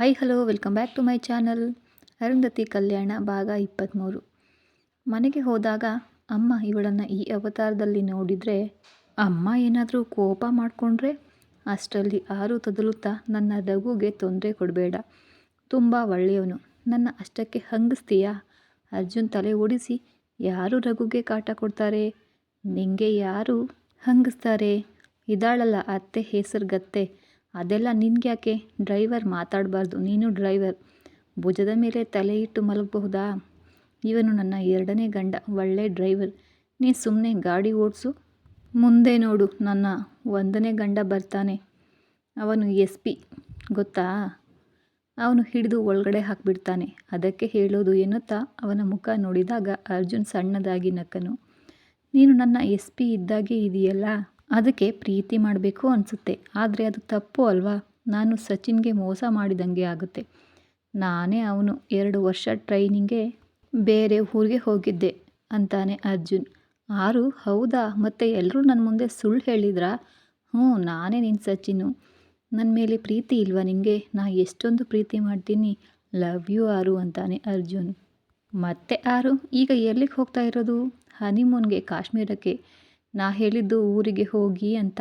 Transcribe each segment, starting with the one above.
Hi hello welcome back to my channel Arundhati Kalyana ಭಾಗ ಇಪ್ಪತ್ತ್ಮೂರು ಮನೆಗೆ ಹೋದಾಗ ಅಮ್ಮ ಇವಳನ್ನು ಈ ಅವತಾರದಲ್ಲಿ ನೋಡಿದರೆ ಅಮ್ಮ ಏನಾದರೂ ಕೋಪ ಮಾಡಿಕೊಂಡ್ರೆ ಅಷ್ಟರಲ್ಲಿ ಆರು ತದಲುತ್ತಾ ನನ್ನ ರಘುಗೆ ತೊಂದರೆ ಕೊಡಬೇಡ. ತುಂಬ ಒಳ್ಳೆಯವನು. ನನ್ನ ಅಷ್ಟಕ್ಕೆ ಹಂಗಿಸ್ತೀಯಾ? ಅರ್ಜುನ್ ತಲೆ ಓಡಿಸಿ, ಯಾರು ರಘುಗೆ ಕಾಟ ಕೊಡ್ತಾರೆ? ನಿಂಗೆ ಯಾರು ಹಂಗಿಸ್ತಾರೆ? ಇದಾಳಲ್ಲ ಅತ್ತೆ ಹೆಸರುಗತ್ತೆ. ಅದೆಲ್ಲ ನಿನ್ಗ್ಯಾಕೆ? ಡ್ರೈವರ್ ಮಾತಾಡಬಾರ್ದು. ನೀನು ಡ್ರೈವರ್. ಭುಜದ ಮೇಲೆ ತಲೆ ಇಟ್ಟು ಮಲಗಬಹುದಾ? ಇವನು ನನ್ನ ಎರಡನೇ ಗಂಡ, ಒಳ್ಳೆ ಡ್ರೈವರ್. ನೀ ಸುಮ್ಮನೆ ಗಾಡಿ ಓಡಿಸು. ಮುಂದೆ ನೋಡು, ನನ್ನ ಒಂದನೇ ಗಂಡ ಬರ್ತಾನೆ. ಅವನು ಎಸ್ ಪಿ ಗೊತ್ತಾ? ಅವನು ಹಿಡಿದು ಒಳಗಡೆ ಹಾಕಿಬಿಡ್ತಾನೆ. ಅದಕ್ಕೆ ಹೇಳೋದು ಎನ್ನುತ್ತಾ ಅವನ ಮುಖ ನೋಡಿದಾಗ ಅರ್ಜುನ್ ಸಣ್ಣದಾಗಿ ನಕ್ಕನು. ನೀನು ನನ್ನ ಎಸ್ ಪಿ ಇದ್ದಾಗೆ ಇದೆಯಲ್ಲ? ಅದಕ್ಕೆ ಪ್ರೀತಿ ಮಾಡಬೇಕು ಅನಿಸುತ್ತೆ. ಆದರೆ ಅದು ತಪ್ಪು ಅಲ್ವಾ? ನಾನು ಸಚಿನ್ಗೆ ಮೋಸ ಮಾಡಿದಂಗೆ ಆಗುತ್ತೆ. ನಾನೇ ಅವನು. ಎರಡು ವರ್ಷ ಟ್ರೈನಿಂಗ್ಗೆ ಬೇರೆ ಊರಿಗೆ ಹೋಗಿದ್ದೆ ಅಂತಾನೆ ಅರ್ಜುನ್. ಆರು, ಹೌದಾ? ಮತ್ತೆ ಎಲ್ಲರೂ ನನ್ನ ಮುಂದೆ ಸುಳ್ಳು ಹೇಳಿದ್ರಾ? ಹ್ಞೂ, ನಾನೇ ನಿನ್ನ ಸಚಿನು. ನನ್ನ ಮೇಲೆ ಪ್ರೀತಿ ಇಲ್ವಾ ನಿನಗೆ ನಾ ಎಷ್ಟೊಂದು ಪ್ರೀತಿ ಮಾಡ್ತೀನಿ. ಲವ್ ಯು ಆರು ಅಂತಾನೆ ಅರ್ಜುನ್. ಮತ್ತೆ ಆರು, ಈಗ ಎಲ್ಲಿಗೆ ಹೋಗ್ತಾ ಇರೋದು? ಹನಿಮೂನ್ಗೆ, ಕಾಶ್ಮೀರಕ್ಕೆ. ನಾ ಹೇಳಿದ್ದು ಊರಿಗೆ ಹೋಗಿ ಅಂತ.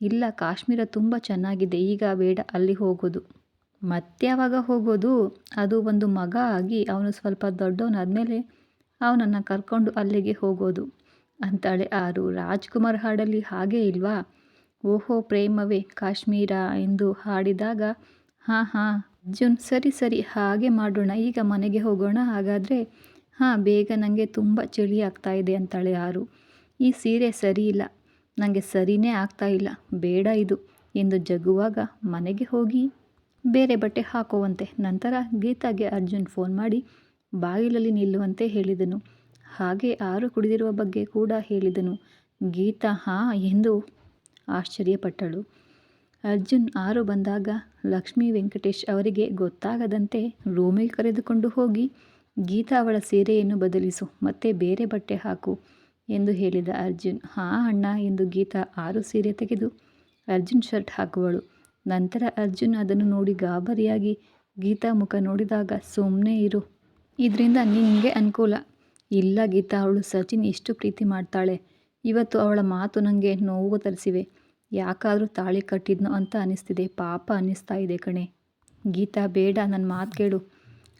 ಇಲ್ಲ, ಕಾಶ್ಮೀರ ತುಂಬ ಚೆನ್ನಾಗಿದೆ, ಈಗ ಬೇಡ, ಅಲ್ಲಿ ಹೋಗೋದು. ಮತ್ತೆ ಯಾವಾಗ ಹೋಗೋದು? ಅದು ಒಂದು ಮಗ ಆಗಿ ಅವನು ಸ್ವಲ್ಪ ದೊಡ್ಡವನಾದಮೇಲೆ ಅವನನ್ನು ಕರ್ಕೊಂಡು ಅಲ್ಲಿಗೆ ಹೋಗೋದು ಅಂತಾಳೆ ಆರು. ರಾಜ್ಕುಮಾರ್ ಹಾಡಲ್ಲಿ ಹಾಗೆ ಇಲ್ವಾ? ಓಹೋ, ಪ್ರೇಮವೇ, ಕಾಶ್ಮೀರ ಎಂದು ಹಾಡಿದಾಗ, ಹಾಂ ಹಾಂ, ಅರ್ಜುನ್, ಸರಿ ಸರಿ, ಹಾಗೆ ಮಾಡೋಣ, ಈಗ ಮನೆಗೆ ಹೋಗೋಣ, ಹಾಗಾದರೆ, ಹಾಂ, ಬೇಗ ನನಗೆ ತುಂಬ ಚಳಿ ಆಗ್ತಾ ಇದೆ ಅಂತಾಳೆ ಆರು. ಈ ಸೀರೆ ಸರಿ ಇಲ್ಲ. ನನಗೆ ಸರಿನೇ ಆಗ್ತಾ ಇಲ್ಲ. ಬೇಡ ಇದು. ಎಂದು ಜಗ್ಗುವಾಗ ಮನೆಗೆ ಹೋಗಿ ಬೇರೆ ಬಟ್ಟೆ ಹಾಕುವಂತೆ ನಂತರ ಗೀತಾಗೆ ಅರ್ಜುನ್ ಫೋನ್ ಮಾಡಿ ಬಾಗಿಲಲ್ಲಿ ನಿಲ್ಲುವಂತೆ ಹೇಳಿದನು. ಹಾಗೆ ಆರು ಕುಡಿದಿರುವ ಬಗ್ಗೆ ಕೂಡ ಹೇಳಿದನು. ಗೀತಾ, ಹಾಂ, ಎಂದು ಆಶ್ಚರ್ಯಪಟ್ಟಳು. ಅರ್ಜುನ್ ಆರು ಬಂದಾಗ ಲಕ್ಷ್ಮೀ ವೆಂಕಟೇಶ್ ಅವರಿಗೆ ಗೊತ್ತಾಗದಂತೆ ರೂಮಿಗೆ ಕರೆದುಕೊಂಡು ಹೋಗಿ, ಗೀತಾ ಅವಳ ಸೀರೆಯನ್ನು ಬದಲಿಸು, ಮತ್ತೆ ಬೇರೆ ಬಟ್ಟೆ ಹಾಕು. ಎಂದು ಹೇಳಿದ ಅರ್ಜುನ್, ಹಾ ಅಣ್ಣ ಎಂದು ಗೀತಾ ಆರು ಸೀರೆ ತೆಗೆದು ಅರ್ಜುನ್ ಶರ್ಟ್ ಹಾಕುವಳು. ನಂತರ ಅರ್ಜುನ್ ಅದನ್ನು ನೋಡಿ ಗಾಬರಿಯಾಗಿ ಗೀತಾ ಮುಖ ನೋಡಿದಾಗ ಸುಮ್ಮನೆ ಇರು. ಇದರಿಂದ ನಿನಗೆ ಅನುಕೂಲ. ಇಲ್ಲ ಗೀತಾ, ಅವಳು ಸಚಿನ್ ಇಷ್ಟು ಪ್ರೀತಿ ಮಾಡ್ತಾಳೆ. ಇವತ್ತು ಅವಳ ಮಾತು ನನಗೆ ನೋವು ತರಿಸಿವೆ. ಯಾಕಾದರೂ ತಾಳಿ ಕಟ್ಟಿದ್ನೋ ಅಂತ ಅನ್ನಿಸ್ತಿದೆ ಪಾಪ ಅನ್ನಿಸ್ತಾ ಇದೆ ಕಣೆ. ಗೀತಾ, ಬೇಡ ನನ್ನ ಮಾತು ಕೇಳು.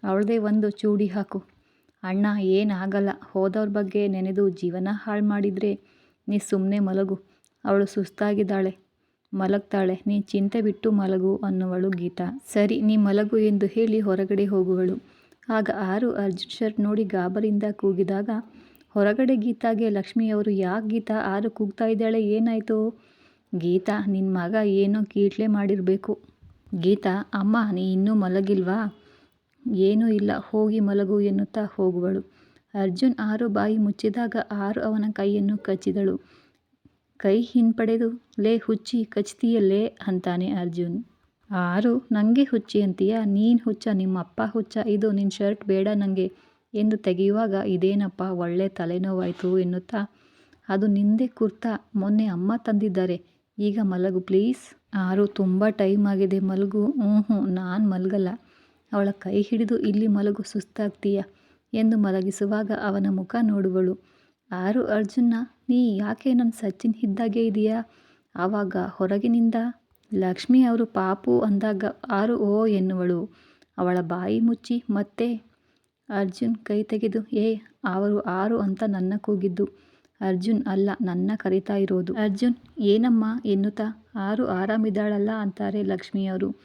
ಅವಳದೇ ಒಂದು ಚೂಡಿ ಹಾಕು. ಅಣ್ಣ, ಏನಾಗಲ್ಲ. ಹೋದವ್ರ ಬಗ್ಗೆ ನೆನೆದು ಜೀವನ ಹಾಳು ಮಾಡಿದರೆ ನೀ ಸುಮ್ಮನೆ ಮಲಗು. ಅವಳು ಸುಸ್ತಾಗಿದ್ದಾಳೆ. ಮಲಗ್ತಾಳೆ. ನೀ ಚಿಂತೆ ಬಿಟ್ಟು ಮಲಗು ಅನ್ನುವಳು ಗೀತಾ. ಸರಿ, ನೀ ಮಲಗು ಎಂದು ಹೇಳಿ ಹೊರಗಡೆ ಹೋಗುವಳು. ಆಗ ಆರು ಅರ್ಜುನ್ ಶರ್ಟ್ ನೋಡಿ ಗಾಬರಿಂದ ಕೂಗಿದಾಗ, ಹೊರಗಡೆ ಗೀತಾಗೆ ಲಕ್ಷ್ಮಿಯವರು ಯಾಕೆ ಗೀತಾ ಆರು ಕೂಗ್ತಾ ಇದ್ದಾಳೆ, ಏನಾಯಿತು? ಗೀತಾ ನಿನ್ನ ಮಗ ಏನೋ ಕೀಟ್ಲೆ ಮಾಡಿರಬೇಕು. ಗೀತಾ, ಅಮ್ಮ, ನೀ ಇನ್ನೂ ಮಲಗಿಲ್ವಾ? ಏನೂ ಇಲ್ಲ. ಹೋಗಿ ಮಲಗು ಎನ್ನುತ್ತಾ ಹೋಗುವಳು. ಅರ್ಜುನ್ ಆರು ಬಾಯಿ ಮುಚ್ಚಿದಾಗ ಆರು ಅವನ ಕೈಯನ್ನು ಕಚ್ಚಿದಳು. ಕೈ ಹಿಂಪಡೆದು, ಲೇ ಹುಚ್ಚಿ ಕಚ್ತೀಯಲ್ಲೇ ಅಂತಾನೆ ಅರ್ಜುನ್. ಆರು ನನಗೆ ಹುಚ್ಚಿ ಅಂತೀಯ? ನೀನು ಹುಚ್ಚ, ನಿಮ್ಮ ಅಪ್ಪ ಹುಚ್ಚ. ಇದು ನಿನ್ನ ಶರ್ಟ್ ಬೇಡ ನನಗೆ ಎಂದು ತೆಗೆಯುವಾಗ, ಇದೇನಪ್ಪ, ಒಳ್ಳೆ ತಲೆನೋವಾಯಿತು ಎನ್ನುತ್ತಾ, ಅದು ನಿಂದೆ ಕುರ್ತಾ, ಮೊನ್ನೆ ಅಮ್ಮ ತಂದಿದ್ದಾರೆ. ಈಗ ಮಲಗು ಪ್ಲೀಸ್. ಆರು, ತುಂಬ ಟೈಮ್ ಆಗಿದೆ, ಮಲಗು. ಹ್ಞೂ ಹ್ಞೂ ನಾನು ಮಲಗಲ್ಲ. ಅವಳ ಕೈ ಹಿಡಿದು, ಇಲ್ಲಿ ಮಲಗು, ಸುಸ್ತಾಗ್ತೀಯ ಎಂದು ಮಲಗಿಸುವಾಗ ಅವನ ಮುಖ ನೋಡುವಳು. ಆರು ಅರ್ಜುನ ನೀ ಯಾಕೆ ನನ್ನ ಸಚಿನ್ ಇದ್ದಾಗೆ ಇದೆಯಾ? ಆವಾಗ ಹೊರಗಿನಿಂದ ಲಕ್ಷ್ಮಿ ಅವರು ಪಾಪು ಅಂದಾಗ ಆರು ಓ ಎನ್ನುವಳು. ಅವಳ ಬಾಯಿ ಮುಚ್ಚಿ, ಮತ್ತೆ ಅರ್ಜುನ್ ಕೈ ತೆಗೆದು, ಏ, ಅವರು ಆರು ಅಂತ ನನ್ನ ಕೂಗಿದ್ದು. ಅರ್ಜುನ್ ಅಲ್ಲ, ನನ್ನ ಕರಿತಾ ಇರೋದು. ಅರ್ಜುನ್, ಏನಮ್ಮ ಎನ್ನುತ್ತಾ? ಆರು ಆರಾಮಿದ್ದಾಳಲ್ಲ ಅಂತಾರೆ ಲಕ್ಷ್ಮಿಯವರು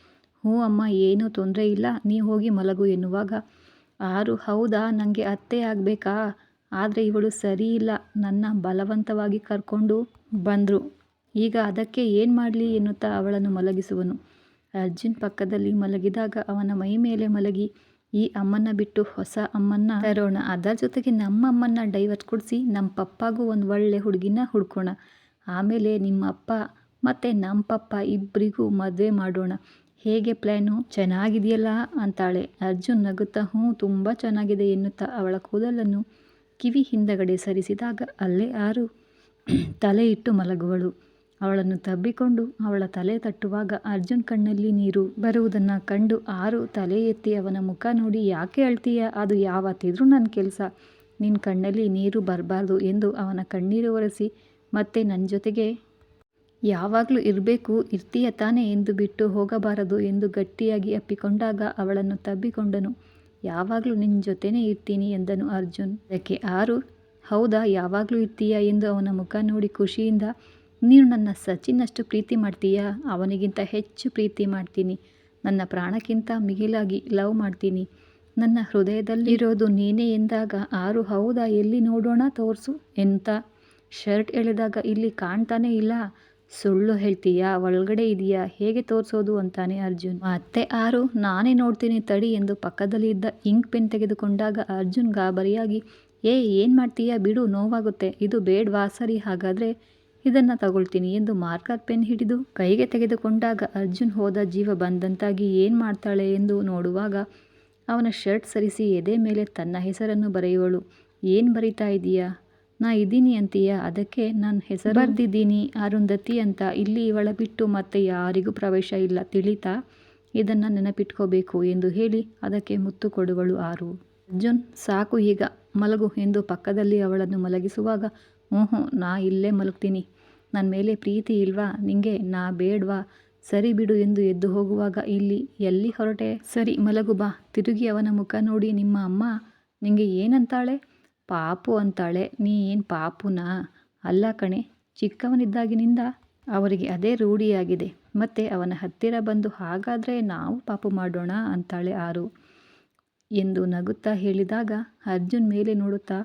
ಹ್ಞೂ ಅಮ್ಮ, ಏನೂ ತೊಂದರೆ ಇಲ್ಲ. ನೀ ಹೋಗಿ ಮಲಗು ಎನ್ನುವಾಗ. ಆರು, ಹೌದಾ? ನನಗೆ ಅತ್ತೆ ಆಗಬೇಕಾ? ಆದರೆ ಇವಳು ಸರಿ ಇಲ್ಲ. ನನ್ನ ಬಲವಂತವಾಗಿ ಕರ್ಕೊಂಡು ಬಂದರು. ಈಗ ಅದಕ್ಕೆ ಏನು ಮಾಡಲಿ ಎನ್ನುತ್ತಾ ಅವಳನ್ನು ಮಲಗಿಸುವನು. ಅರ್ಜುನ್ ಪಕ್ಕದಲ್ಲಿ ಮಲಗಿದಾಗ ಅವನ ಮೈ ಮೇಲೆ ಮಲಗಿ, ಈ ಅಮ್ಮನ್ನ ಬಿಟ್ಟು ಹೊಸ ಅಮ್ಮನ್ನ ತರೋಣ. ಅದರ ಜೊತೆಗೆ ನಮ್ಮ ಅಮ್ಮನ್ನ ಡೈವರ್ಸ್ ಕೊಡಿಸಿ, ನಮ್ಮ ಪಪ್ಪಾಗೂ ಒಂದು ಒಳ್ಳೆ ಹುಡುಗಿನ ಹುಡ್ಕೋಣ. ಆಮೇಲೆ ನಿಮ್ಮ ಅಪ್ಪ ಮತ್ತು ನಮ್ಮ ಪಪ್ಪ ಇಬ್ಬರಿಗೂ ಮದುವೆ ಮಾಡೋಣ. ಹೇಗೆ ಪ್ಲ್ಯಾನು ಚೆನ್ನಾಗಿದೆಯಲ್ಲ? ಅಂತಾಳೆ. ಅರ್ಜುನ್ ನಗುತ್ತಾ, ಹ್ಞೂ, ತುಂಬ ಚೆನ್ನಾಗಿದೆ ಎನ್ನುತ್ತಾ ಅವಳ ಕೂದಲನ್ನು ಕಿವಿ ಹಿಂದಗಡೆ ಸರಿಸಿದಾಗ ಅಲ್ಲೇ ಆರು ತಲೆ ಇಟ್ಟು ಮಲಗುವಳು. ಅವಳನ್ನು ತಬ್ಬಿಕೊಂಡು ಅವಳ ತಲೆ ತಟ್ಟುವಾಗ ಅರ್ಜುನ್ ಕಣ್ಣಲ್ಲಿ ನೀರು ಬರುವುದನ್ನು ಕಂಡು ಆರು ತಲೆ ಎತ್ತಿ ಅವನ ಮುಖ ನೋಡಿ, ಯಾಕೆ ಅಳ್ತೀಯ? ಅದು ಯಾವತ್ತಿದ್ರೂ ನನ್ನ ಕೆಲಸ. ನಿನ್ನ ಕಣ್ಣಲ್ಲಿ ನೀರು ಬರಬಾರ್ದು ಎಂದು ಅವನ ಕಣ್ಣೀರು ಒರೆಸಿ ಮತ್ತೆ ನನ್ನ ಜೊತೆಗೆ ಯಾವಾಗಲೂ ಇರಬೇಕು, ಇರ್ತೀಯ ತಾನೇ ಎಂದು ಬಿಟ್ಟು ಹೋಗಬಾರದು ಎಂದು ಗಟ್ಟಿಯಾಗಿ ಅಪ್ಪಿಕೊಂಡಾಗ ಅವಳನ್ನು ತಬ್ಬಿಕೊಂಡನು. ಯಾವಾಗಲೂ ನಿನ್ನ ಜೊತೆನೇ ಇರ್ತೀನಿ ಎಂದನು ಅರ್ಜುನ್. ಅದಕ್ಕೆ ಆರು, ಹೌದಾ, ಯಾವಾಗಲೂ ಇರ್ತೀಯ ಎಂದು ಅವನ ಮುಖ ನೋಡಿ ಖುಷಿಯಿಂದ, ನೀನು ನನ್ನ ಸಚಿನ್ನಷ್ಟು ಪ್ರೀತಿ ಮಾಡ್ತೀಯಾ? ಅವನಿಗಿಂತ ಹೆಚ್ಚು ಪ್ರೀತಿ ಮಾಡ್ತೀನಿ. ನನ್ನ ಪ್ರಾಣಕ್ಕಿಂತ ಮಿಗಿಲಾಗಿ ಲವ್ ಮಾಡ್ತೀನಿ. ನನ್ನ ಹೃದಯದಲ್ಲಿರೋದು ನೀನೇ ಎಂದಾಗ ಆರು, ಹೌದಾ, ಎಲ್ಲಿ ನೋಡೋಣ ತೋರಿಸು. ಎಂತ? ಶರ್ಟ್ ಎಳೆದಾಗ ಇಲ್ಲಿ ಕಾಣ್ತಾನೇ ಇಲ್ಲ. ಸುಳ್ಳು ಹೇಳ್ತೀಯಾ? ಒಳಗಡೆ ಇದೆಯಾ? ಹೇಗೆ ತೋರಿಸೋದು ಅಂತಾನೆ ಅರ್ಜುನ್. ಮತ್ತೆ ಆರು ನಾನೇ ನೋಡ್ತೀನಿ ತಡಿ ಎಂದು ಪಕ್ಕದಲ್ಲಿ ಇದ್ದ ಇಂಕ್ ಪೆನ್ ತೆಗೆದುಕೊಂಡಾಗ ಅರ್ಜುನ್ ಗಾಬರಿಯಾಗಿ, ಏ, ಏನು ಮಾಡ್ತೀಯಾ? ಬಿಡು, ನೋವಾಗುತ್ತೆ. ಇದು ಬೇಡ್ವಾ? ಸರಿ, ಹಾಗಾದರೆ ಇದನ್ನು ತಗೊಳ್ತೀನಿ ಎಂದು ಮಾರ್ಕರ್ ಪೆನ್ ಹಿಡಿದು ಕೈಗೆ ತೆಗೆದುಕೊಂಡಾಗ ಅರ್ಜುನ್ ಹೋದ ಜೀವ ಬಂದಂತಾಗಿ ಏನು ಮಾಡ್ತಾಳೆ ಎಂದು ನೋಡುವಾಗ ಅವನ ಶರ್ಟ್ ಸರಿಸಿ ಎದೆ ಮೇಲೆ ತನ್ನ ಹೆಸರನ್ನು ಬರೆಯುವಳು. ಏನು ಬರಿತಾ ಇದೀಯಾ? ನಾ ಇದ್ದೀನಿ ಅಂತೀಯ? ಅದಕ್ಕೆ ನನ್ನ ಹೆಸರು ಬರೆದಿದ್ದೀನಿ. ಅರುಂಧತಿ ಅಂತ. ಇಲ್ಲಿ ಇವಳ ಬಿಟ್ಟು ಮತ್ತೆ ಯಾರಿಗೂ ಪ್ರವೇಶ ಇಲ್ಲ. ತಿಳಿತಾ? ಇದನ್ನು ನೆನಪಿಟ್ಕೋಬೇಕು ಎಂದು ಹೇಳಿ ಅದಕ್ಕೆ ಮುತ್ತು ಕೊಡುವಳು ಆರು. ಅರ್ಜುನ್, ಸಾಕು ಈಗ. ಮಲಗು ಎಂದು ಪಕ್ಕದಲ್ಲಿ ಅವಳನ್ನು ಮಲಗಿಸುವಾಗ ಹ್ಞೂ ನಾ ಇಲ್ಲೇ ಮಲಗ್ತೀನಿ. ನನ್ನ ಮೇಲೆ ಪ್ರೀತಿ ಇಲ್ವಾ? ನಿಂಗೆ ನಾ ಬೇಡ್ವಾ? ಸರಿ ಬಿಡು ಎಂದು ಎದ್ದು ಹೋಗುವಾಗ ಇಲ್ಲಿ, ಎಲ್ಲಿ ಹೊರಟೆ? ಸರಿ, ಮಲಗು ಬಾ. ತಿರುಗಿ ಅವನ ಮುಖ ನೋಡಿ, ನಿಮ್ಮ ಅಮ್ಮ ನಿಂಗೆ ಏನಂತಾಳೆ? ಪಾಪು ಅಂತಾಳೆ. ನೀ ಏನು ಪಾಪುನಾ? ಅಲ್ಲ ಕಣೆ, ಚಿಕ್ಕವನಿದ್ದಾಗಿನಿಂದ ಅವರಿಗೆ ಅದೇ ರೂಢಿಯಾಗಿದೆ. ಮತ್ತು ಅವನ ಹತ್ತಿರ ಬಂದು ಹಾಗಾದರೆ ನಾವು ಪಾಪು ಮಾಡೋಣ ಅಂತಾಳೆ ಆರು. ಎಂದು ನಗುತ್ತಾ ಹೇಳಿದಾಗ ಅರ್ಜುನ್ ಮೇಲೆ ನೋಡುತ್ತಾ,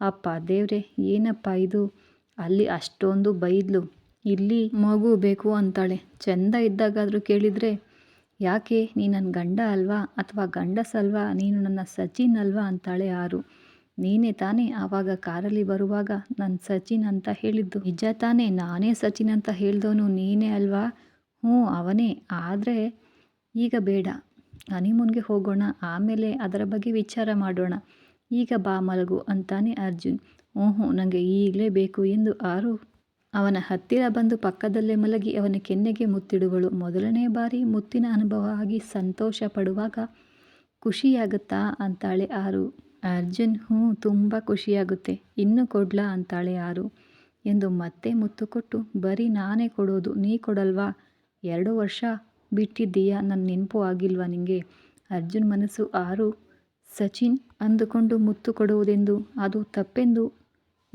ಅಪ್ಪ ದೇವ್ರೆ, ಏನಪ್ಪ ಇದು? ಅಲ್ಲಿ ಅಷ್ಟೊಂದು ಬೈದ್ಲು. ಇಲ್ಲಿ ಮಗು ಬೇಕು ಅಂತಾಳೆ. ಚೆಂದ ಇದ್ದಾಗಾದರೂ ಕೇಳಿದರೆ, ಯಾಕೆ, ನೀ ನನ್ನ ಗಂಡ ಅಲ್ವಾ ಅಥವಾ ಗಂಡಸಲ್ವಾ? ನೀನು ನನ್ನ ಸಚಿನ್ ಅಲ್ವಾ? ಅಂತಾಳೆ ಆರು. ನೀನೇ ತಾನೇ ಆವಾಗ ಕಾರಲ್ಲಿ ಬರುವಾಗ ನನ್ನ ಸಚಿನ್ ಅಂತ ಹೇಳಿದ್ದು. ನಿಜ ತಾನೇ, ನಾನೇ ಸಚಿನ್ ಅಂತ ಹೇಳ್ದವನು ನೀನೇ ಅಲ್ವಾ? ಹ್ಞೂ, ಅವನೇ. ಆದರೆ ಈಗ ಬೇಡ. ಹನಿಮೂನ್ಗೆ ಹೋಗೋಣ, ಆಮೇಲೆ ಅದರ ಬಗ್ಗೆ ವಿಚಾರ ಮಾಡೋಣ. ಈಗ ಬಾ ಮಲಗು ಅಂತಾನೆ ಅರ್ಜುನ್. ಓಹೋ ನನಗೆ ಈಗಲೇ ಬೇಕು ಎಂದು ಆರು. ಅವನ ಹತ್ತಿರ ಬಂದು ಪಕ್ಕದಲ್ಲೇ ಮಲಗಿ ಅವನ ಕೆನ್ನೆಗೆ ಮುತ್ತಿಡುವಳು. ಮೊದಲನೇ ಬಾರಿ ಮುತ್ತಿನ ಅನುಭವ ಆಗಿ ಸಂತೋಷ ಪಡುವಾಗ ಖುಷಿಯಾಗುತ್ತಾ ಅಂತಾಳೆ ಆರು. ಅರ್ಜುನ್, ಹ್ಞೂ, ತುಂಬ ಖುಷಿಯಾಗುತ್ತೆ. ಇನ್ನೂ ಕೊಡ್ಲಾ ಅಂತಾಳೆ ಯಾರು? ಎಂದು ಮತ್ತೆ ಮುತ್ತು ಕೊಟ್ಟು, ಬರೀ ನಾನೇ ಕೊಡೋದು, ನೀ ಕೊಡಲ್ವಾ? ಎರಡು ವರ್ಷ ಬಿಟ್ಟಿದ್ದೀಯಾ? ನನ್ನ ನೆನಪು ಆಗಿಲ್ವಾ ನಿಂಗೆ? ಅರ್ಜುನ್ ಮನಸ್ಸು ಆರು. ಸಚಿನ್ ಅಂದುಕೊಂಡು ಮುತ್ತು ಕೊಡುವುದೆಂದು? ಅದು ತಪ್ಪೆಂದು?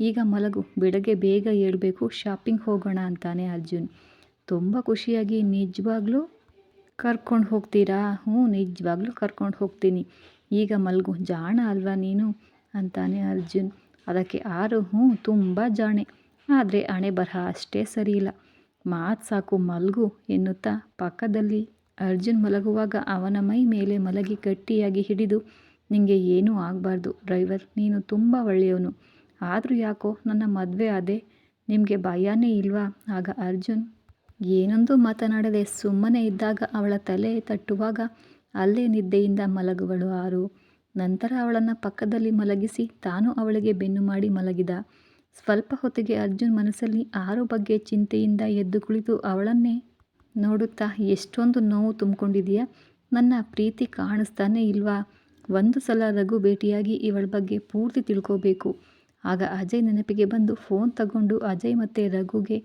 ಈಗ ಮಲಗು, ಬೆಳಗ್ಗೆ ಬೇಗ ಏಳಬೇಕು, ಶಾಪಿಂಗ್ ಹೋಗೋಣ ಅಂತಾನೆ ಅರ್ಜುನ್. ತುಂಬ ಖುಷಿಯಾಗಿ ನಿಜವಾಗ್ಲೂ ಕರ್ಕೊಂಡು ಹೋಗ್ತೀರಾ? ಹ್ಞೂ, ನಿಜವಾಗ್ಲೂ ಕರ್ಕೊಂಡು ಹೋಗ್ತೀನಿ. ಈಗ ಮಲಗು. ಜಾಣ ಅಲ್ವಾ ನೀನು? ಅಂತಾನೆ ಅರ್ಜುನ್. ಅದಕ್ಕೆ ಆರು, ಹ್ಞೂ, ತುಂಬ ಜಾಣೆ. ಆದರೆ ಹಣೆ ಬರಹ ಅಷ್ಟೇ ಸರಿಯಿಲ್ಲ ಮಾತು ಸಾಕು, ಮಲಗು, ಎನ್ನುತ್ತಾ ಪಕ್ಕದಲ್ಲಿ. ಅರ್ಜುನ್ ಮಲಗುವಾಗ ಅವನ ಮೈ ಮೇಲೆ ಮಲಗಿ ಗಟ್ಟಿಯಾಗಿ ಹಿಡಿದು ನಿಮಗೆ ಏನೂ ಆಗಬಾರ್ದು, ಡ್ರೈವರ್, ನೀನು ತುಂಬ ಒಳ್ಳೆಯವನು. ಆದರೂ ಯಾಕೋ ನನ್ನ ಮದುವೆ ಅದೇ ನಿಮಗೆ ಭಯನೇ ಇಲ್ವಾ? ಆಗ ಅರ್ಜುನ್. ಏನೊಂದು ಮಾತನಾಡದೆ ಸುಮ್ಮನೆ ಇದ್ದಾಗ ಅವಳ ತಲೆ ತಟ್ಟುವಾಗ ಅಲ್ಲೇ ನಿದ್ದೆಯಿಂದ ಮಲಗುವಳು ಆರು. ನಂತರ ಅವಳನ್ನು ಪಕ್ಕದಲ್ಲಿ ಮಲಗಿಸಿ ತಾನು ಅವಳಿಗೆ ಬೆನ್ನು ಮಾಡಿ ಮಲಗಿದ. ಸ್ವಲ್ಪ ಹೊತ್ತಿಗೆ ಅರ್ಜುನ್ ಮನಸ್ಸಲ್ಲಿ ಆರು ಬಗ್ಗೆ ಚಿಂತೆಯಿಂದ ಎದ್ದು ಕುಳಿತು ಅವಳನ್ನೇ ನೋಡುತ್ತಾ, ಎಷ್ಟೊಂದು ನೋವು ತುಂಬಿಕೊಂಡಿದೆಯಾ ನನ್ನ ಪ್ರೀತಿ ಕಾಣಿಸ್ತಾನೆ ಇಲ್ವಾ? ಒಂದು ಸಲ ರಘು ಭೇಟಿಯಾಗಿ ಇವಳ ಬಗ್ಗೆ ಪೂರ್ತಿ ತಿಳ್ಕೋಬೇಕು. ಆಗ ಅಜಯ್ ನೆನಪಿಗೆ ಬಂದು ಫೋನ್ ತಗೊಂಡು ಅಜಯ್ ಮತ್ತು ರಘುಗೆ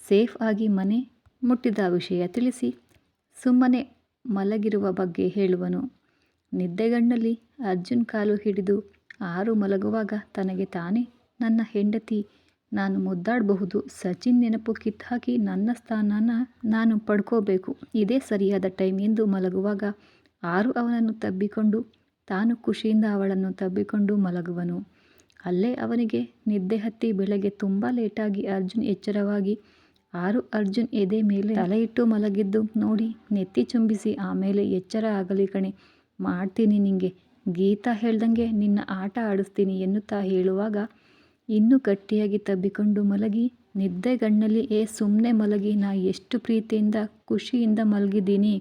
ಸೇಫ್ ಆಗಿ ಮನೆ ಮುಟ್ಟಿದ ವಿಷಯ ತಿಳಿಸಿ, ಸುಮ್ಮನೆ ಮಲಗಿರುವ ಬಗ್ಗೆ ಹೇಳುವನು. ನಿದ್ದೆಗಣ್ಣಲ್ಲಿ ಅರ್ಜುನ್ ಕಾಲು ಹಿಡಿದು ಆರು ಮಲಗುವಾಗ ತನಗೆ ತಾನೇ, ನನ್ನ ಹೆಂಡತಿ, ನಾನು ಮುದ್ದಾಡಬಹುದು, ಸಚಿನ್ ನೆನಪು ಕಿತ್ತಾಕಿ ನನ್ನ ಸ್ಥಾನನ ನಾನು ಪಡ್ಕೋಬೇಕು, ಇದೇ ಸರಿಯಾದ ಟೈಮ್ ಎಂದು ಮಲಗುವಾಗ ಆರು ಅವನನ್ನು ತಬ್ಬಿಕೊಂಡು, ತಾನು ಖುಷಿಯಿಂದ ಅವಳನ್ನು ತಬ್ಬಿಕೊಂಡು ಮಲಗುವನು. ಅಲ್ಲೇ ಅವನಿಗೆ ನಿದ್ದೆ ಹತ್ತಿ ಬೆಳಗ್ಗೆ ತುಂಬ ಲೇಟಾಗಿ ಅರ್ಜುನ್ ಎಚ್ಚರವಾಗಿ ಆರು ಅರ್ಜುನ್ ಎದೆ ಮೇಲೆ ತಲೆ ಇಟ್ಟು ಮಲಗಿದ್ದು, ನೋಡಿ, ನೆತ್ತಿ ಚುಂಬಿಸಿ, ಆಮೇಲೆ ಎಚ್ಚರ ಆಗಲಿ ಕಣೆ. ಮಾಡ್ತೀನಿ ನಿಂಗೆ. ಗೀತಾ ಹೇಳ್ದಂಗೆ ನಿನ್ನ ಆಟ ಆಡಿಸ್ತೀನಿ ಎನ್ನುತ್ತಾ ಹೇಳುವಾಗ, ಇನ್ನೂ ಗಟ್ಟಿಯಾಗಿ ತಬ್ಬಿಕೊಂಡು ಮಲಗಿ ನಿದ್ದೆಗಣ್ಣಲ್ಲಿ ಏ ಸುಮ್ಮನೆ ಮಲಗಿ, ನಾ ಎಷ್ಟು ಪ್ರೀತಿಯಿಂದ, ಖುಷಿಯಿಂದ ಮಲಗಿದ್ದೀನಿ.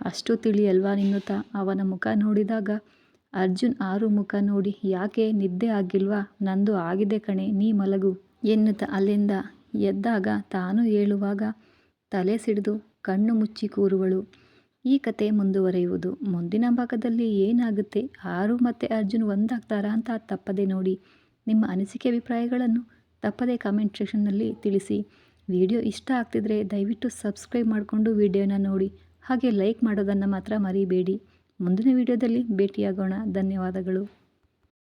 ಅಷ್ಟು ತಿಳಿಯಲ್ವಾ ನಿನ್ನುತ್ತಾ? ಅವನ ಮುಖ ನೋಡಿದಾಗ, ಅರ್ಜುನ್ ಆರು ಮುಖ ನೋಡಿ, ಯಾಕೆ ನಿದ್ದೆ ಆಗಿಲ್ವಾ? ನಂದು ಆಗಿದೆ ಕಣೆ, ನೀ ಮಲಗು ಎನ್ನುತ್ತಾ ಅಲ್ಲಿಂದ ಎದ್ದಾಗ ತಾನು ಏಳುವಾಗ ತಲೆ ಸಿಡಿದು ಕಣ್ಣು ಮುಚ್ಚಿ ಕೂರುವಳು. ಈ ಕತೆ ಮುಂದುವರೆಯುವುದು. ಮುಂದಿನ ಭಾಗದಲ್ಲಿ ಏನಾಗುತ್ತೆ? ಆರು ಮತ್ತು ಅರ್ಜುನ್ ಒಂದಾಗ್ತಾರಾ ಅಂತ ತಪ್ಪದೆ ನೋಡಿ. ನಿಮ್ಮ ಅನಿಸಿಕೆ ಅಭಿಪ್ರಾಯಗಳನ್ನು ತಪ್ಪದೆ ಕಾಮೆಂಟ್ ಸೆಕ್ಷನ್ನಲ್ಲಿ ತಿಳಿಸಿ. ವಿಡಿಯೋ ಇಷ್ಟ ಆಗ್ತಿದ್ರೆ ದಯವಿಟ್ಟು ಸಬ್ಸ್ಕ್ರೈಬ್ ಮಾಡಿಕೊಂಡು ವಿಡಿಯೋನ ನೋಡಿ. ಹಾಗೆ ಲೈಕ್ ಮಾಡೋದನ್ನು ಮಾತ್ರ ಮರಿಬೇಡಿ. ಮುಂದಿನ ವಿಡಿಯೋದಲ್ಲಿ ಭೇಟಿಯಾಗೋಣ. ಧನ್ಯವಾದಗಳು.